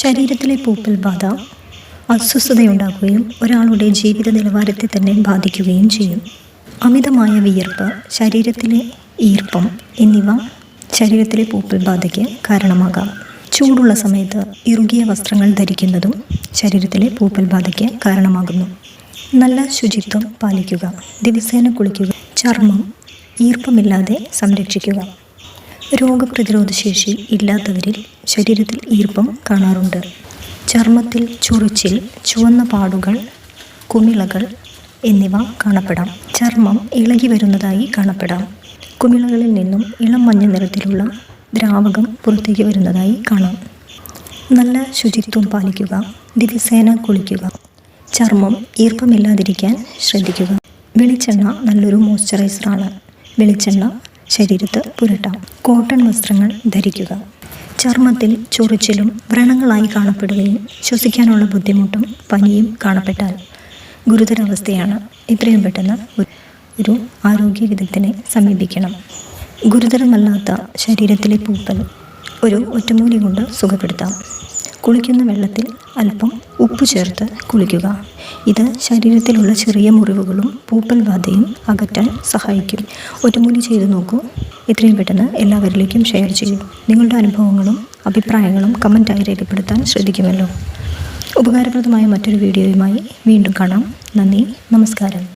ശരീരത്തിലെ പൂപ്പൽ ബാധ അസ്വസ്ഥതയുണ്ടാക്കുകയും ഒരാളുടെ ജീവിത നിലവാരത്തെ തന്നെ ബാധിക്കുകയും ചെയ്യും. അമിതമായ വിയർപ്പ് ശരീരത്തിലെ ഈർപ്പം എന്നിവ ശരീരത്തിലെ പൂപ്പൽ ബാധയ്ക്ക് കാരണമാകാം. ചൂടുള്ള സമയത്ത് ഇറുകിയ വസ്ത്രങ്ങൾ ധരിക്കുന്നതും ശരീരത്തിലെ പൂപ്പൽ ബാധയ്ക്ക് കാരണമാകുന്നു. നല്ല ശുചിത്വം പാലിക്കുക ദിവസേന കുളിക്കുക ചർമ്മം ഈർപ്പമില്ലാതെ സംരക്ഷിക്കുക. രോഗപ്രതിരോധ ശേഷി ഇല്ലാത്തവരിൽ ശരീരത്തിൽ ഈർപ്പം കാണാറുണ്ട്. ചർമ്മത്തിൽ ചൊറിച്ചിൽ ചുവന്ന പാടുകൾ കുമിളകൾ എന്നിവ കാണപ്പെടാം. ചർമ്മം ഇളകി വരുന്നതായി കാണപ്പെടാം. കുമിളകളിൽ നിന്നും ഇളം മഞ്ഞ നിറത്തിലുള്ള ദ്രാവകം പുറത്തേക്ക് വരുന്നതായി കാണാം. നല്ല ശുചിത്വം പാലിക്കുക ദിവസേന കുളിക്കുക ചർമ്മം ഈർപ്പമില്ലാതിരിക്കാൻ ശ്രദ്ധിക്കുക. വെളിച്ചെണ്ണ നല്ലൊരു മോയ്സ്ചറൈസറാണ്. വെളിച്ചെണ്ണ ശരീരത്ത് പുരട്ടാം. കോട്ടൺ വസ്ത്രങ്ങൾ ധരിക്കുക. ചർമ്മത്തിൽ ചൊറിച്ചിലും വ്രണങ്ങളായി കാണപ്പെടുകയും ശ്വസിക്കാനുള്ള ബുദ്ധിമുട്ടും പനിയും കാണപ്പെട്ടാൽ ഗുരുതരാവസ്ഥയാണ്. എത്രയും പെട്ടെന്ന് ഒരു- ആരോഗ്യ വിദഗ്ധനെ സമീപിക്കണം. ഗുരുതരമല്ലാത്ത ശരീരത്തിലെ പൂപ്പൽ ഒരു ഒറ്റമൂലി കൊണ്ട് സുഖപ്പെടുത്താം. കുളിക്കുന്ന വെള്ളത്തിൽ അല്പം ഉപ്പ് ചേർത്ത് കുളിക്കുക. ഇത് ശരീരത്തിലുള്ള ചെറിയ മുറിവുകളും പൂപ്പൽ ബാധയും അകറ്റാൻ സഹായിക്കും. ഒറ്റമൂലി ചെയ്തു നോക്കൂ. എത്രയും പെട്ടെന്ന് എല്ലാവരിലേക്കും ഷെയർ ചെയ്യും. നിങ്ങളുടെ അനുഭവങ്ങളും അഭിപ്രായങ്ങളും കമന്റായി രേഖപ്പെടുത്താൻ ശ്രദ്ധിക്കുമല്ലോ. ഉപകാരപ്രദമായ മറ്റൊരു വീഡിയോയുമായി വീണ്ടും കാണാം. നന്ദി. നമസ്കാരം.